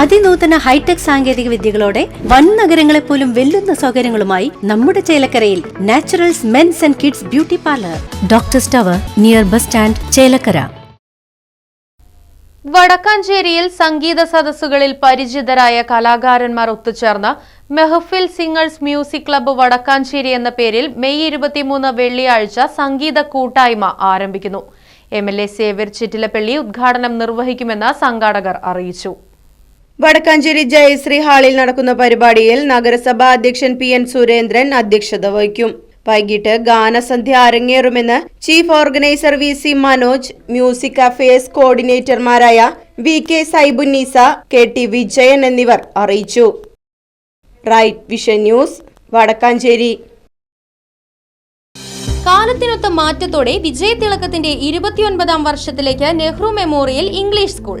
അതിനൂതന hi tech സാങ്കേതിക വിദ്യകളോടെ വൻ നഗരങ്ങളെ പോലും വെല്ലുന്ന സൗകര്യങ്ങളുമായി നമ്മുടെ ചേലക്കരയിൽ naturals men's and kids beauty parlour. Doctor സ്റ്റവർ near bus stand Chelakkara. വടക്കാഞ്ചേരിയിൽ സംഗീത സദസ്സുകളിൽ പരിചിതരായ കലാകാരന്മാർ ഒത്തുചേർന്ന് Mehfil singers music club Vadakkanchery എന്ന പേരിൽ മെയ് ഇരുപത്തിമൂന്ന് വെള്ളിയാഴ്ച സംഗീത കൂട്ടായ്മ ആരംഭിക്കുന്നു. M L A Xavier Chittilappilly ഉദ്ഘാടനം നിർവഹിക്കുമെന്ന് സംഘാടകർ അറിയിച്ചു. വടക്കാഞ്ചേരി ജയശ്രീ ഹാളിൽ നടക്കുന്ന പരിപാടിയിൽ നഗരസഭാ അധ്യക്ഷൻ പി എൻ സുരേന്ദ്രൻ അധ്യക്ഷത വഹിക്കും. വൈകിട്ട് ഗാനസന്ധ്യ അരങ്ങേറുമെന്ന് chief organiser V C Manoj music affairs കോർഡിനേറ്റർമാരായ V K Saibunnisa K T Vijayan എന്നിവർ അറിയിച്ചു. Right vision news Vadakkanchery. കാലത്തിനൊത്ത മാറ്റത്തോടെ വിജയതിളക്കത്തിന്റെ ഇരുപത്തിയൊൻപതാം വർഷത്തിലേക്ക് നെഹ്റു മെമ്മോറിയൽ ഇംഗ്ലീഷ് സ്കൂൾ.